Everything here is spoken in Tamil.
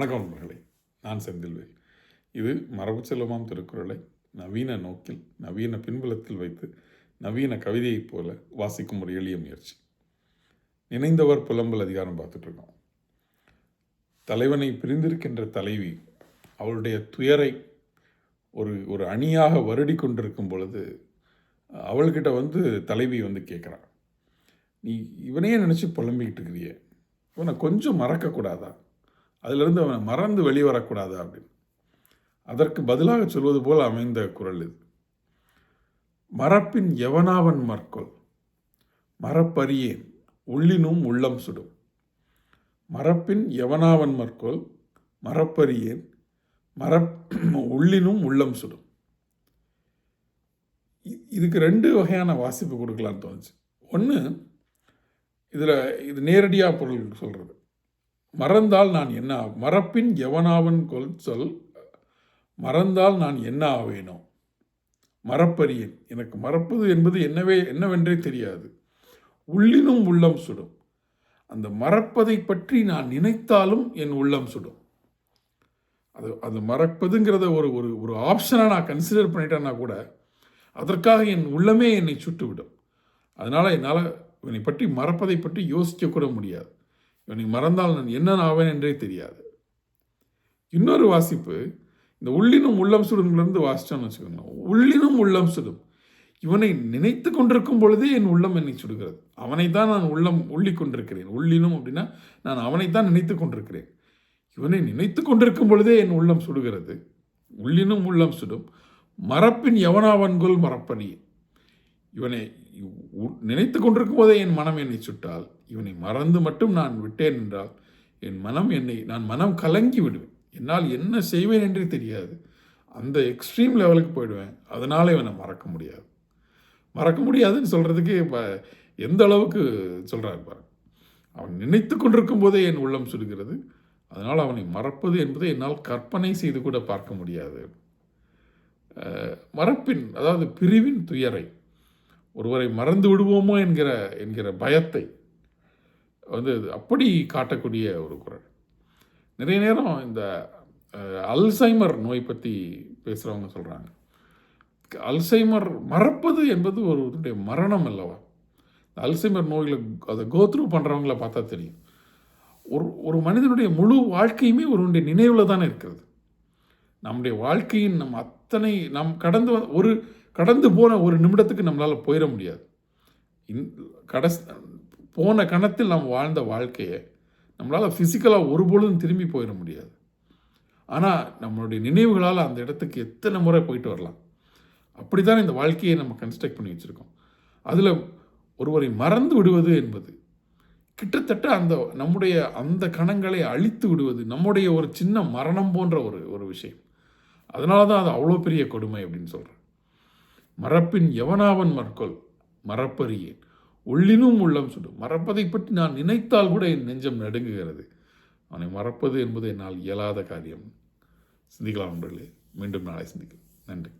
வணக்கம் நண்பர்களே நான் செந்தில்வேல். இது மரபு செல்வமாம் திருக்குறளை நவீன நோக்கில் நவீன பின்புலத்தில் வைத்து நவீன கவிதையைப் போல வாசிக்கும் ஒரு எளிய முயற்சி. நினைந்தவர் புலம்பல் அதிகாரம் பார்த்துட்ருக்கோம் தலைவனை பிரிந்திருக்கின்ற தலைவி அவளுடைய துயரை ஒரு ஒரு அணியாக வருடி கொண்டிருக்கும் பொழுது அவள்கிட்ட வந்து தலைவி வந்து கேட்குறான் நீ இவனையே நினச்சி புலம்பிக்கிட்டு இருக்கிறியே. இவனை கொஞ்சம் மறக்கக்கூடாதா அதிலிருந்து அவனை மறந்து வெளிவரக்கூடாது அப்படின்னு. அதற்கு பதிலாக சொல்வது போல் அமைந்த குரல் இது. மரப்பின் எவனாவன் மற்கொள்? மரப்பரியேன் உள்ளினும் உள்ளம் சுடும். மரப்பின் எவனாவன் மற்கொள்? மரப்பரியேன் மரப் உள்ளினும் உள்ளம் சுடும். இ- இதுக்கு ரெண்டு வகையான வாசிப்பு கொடுக்கலான்னு தோணுச்சு. ஒன்று இதில் இது நேரடியாக பொருள் சொல்கிறது மறந்தால் நான் என்ன மறப்பின் எவனாவன் கொல் சொல் மறந்தால் நான் என்ன ஆவேனோ? மறப்பறியேன். எனக்கு மறப்பது என்பது என்னவே என்னவென்றே தெரியாது. உள்ளினும் உள்ளம் சுடும். அந்த மறப்பதை பற்றி நான் நினைத்தாலும் என் உள்ளம் சுடும். அது அது மறப்பதுங்கிறத ஒரு ஒரு ஒரு ஆப்ஷனாக நான் கன்சிடர் பண்ணிட்டேன்னா கூட அதற்காக என் உள்ளமே என்னை சுட்டுவிடும். அதனால் என்னால் இவனை பற்றி மறப்பதை பற்றி யோசிக்க கூட முடியாது. இவனை மறந்தால் நான் என்ன ஆவேன் என்றே தெரியாது. இன்னொரு வாசிப்பு இந்த உள்ளினும் உள்ளம் சுடுங்கிலிருந்து வாசிச்சோன்னு வச்சுக்கோங்க உள்ளினும் உள்ளம் சுடும். இவனை நினைத்து கொண்டிருக்கும் பொழுதே என் உள்ளம் என்னை சுடுகிறது. அவனை தான் நான் உள்ளம் உள்ளி கொண்டிருக்கிறேன். உள்ளினும் அப்படின்னா நான் அவனை தான் நினைத்து கொண்டிருக்கிறேன். இவனை நினைத்து கொண்டிருக்கும் பொழுதே என் உள்ளம் சுடுகிறது. உள்ளினும் உள்ளம் சுடும். மறப்பின் எவனாவன்கொள் மரப்பணியே இவனை உ- நினைத்து கொண்டிருக்கும் போதே என் மனம் என்னை சுட்டால் இவனை மறந்து மட்டும் நான் விட்டேன் என்றால் என் மனம் என்னை நான் மனம் கலங்கி விடுவேன். என்னால் என்ன செய்வேன் என்றே தெரியாது. அந்த எக்ஸ்ட்ரீம் லெவலுக்கு போயிடுவேன். அதனால் இவனை மறக்க முடியாது. மறக்க முடியாதுன்னு சொல்கிறதுக்கு இப்போ எந்த அளவுக்கு சொல்கிறாரு பாருங்க. அவன் நினைத்து கொண்டிருக்கும் போதே என் உள்ளம் சுடுகிறது அதனால் அவனை மறப்பது என்பதை என்னால் கற்பனை செய்து கூட பார்க்க முடியாது. மறப்பின் அதாவது பிரிவின் துயரை ஒருவரை மறந்து விடுவோமோ என்கிற என்கிற பயத்தை வந்து அப்படி காட்டக்கூடிய ஒரு குரல். நிறைய நேரம் இந்த அல்சைமர் நோய் பற்றி பேசுகிறவங்க சொல்கிறாங்க அல்சைமர் மறப்பது என்பது ஒருவருடைய மரணம் அல்லவா? அல்சைமர் நோயில் அதை கோத்ரூ பண்ணுறவங்கள பார்த்தா தெரியும். ஒரு ஒரு மனிதனுடைய முழு வாழ்க்கையுமே ஒருவனுடைய நினைவில் தானே இருக்கிறது. நம்முடைய வாழ்க்கையின் நம் அத்தனை நம் கடந்து வ- ஒரு கடந்து போன ஒரு நிமிடத்துக்கு நம்மளால் போயிட முடியாது. இன் கடஸ் போன கணத்தில் நாம் வாழ்ந்த வாழ்க்கையை நம்மளால் ஃபிசிக்கலாக ஒருபொழுதும் திரும்பி போயிட முடியாது. ஆனால் நம்மளுடைய நினைவுகளால் அந்த இடத்துக்கு எத்தனை முறை போயிட்டு வரலாம். அப்படி தான் இந்த வாழ்க்கையை நம்ம கன்ஸ்ட்ரக்ட் பண்ணி வச்சுருக்கோம். அதில் ஒருவரை மறந்து விடுவது என்பது கிட்டத்தட்ட அந்த நம்முடைய அந்த கணங்களை அழித்து விடுவது நம்முடைய ஒரு சின்ன மரணம் போன்ற ஒரு ஒரு விஷயம். அதனால தான் அது அவ்வளோ பெரிய கொடுமை அப்படின்னு சொல்கிறேன் மறப்பின் எவனாவன் மற்கொள் மறப்பறியேன் உள்ளினும் உள்ளம் சுடும் மறப்பதை பற்றி நான் நினைத்தால் கூட என் நெஞ்சம் நடுங்குகிறது. அவனை மறப்பது என்பது என்னால் இயலாத காரியம். சிந்திக்கலாம் நண்பர்களே. மீண்டும் நாளை சிந்திக்கலாம். நன்றி.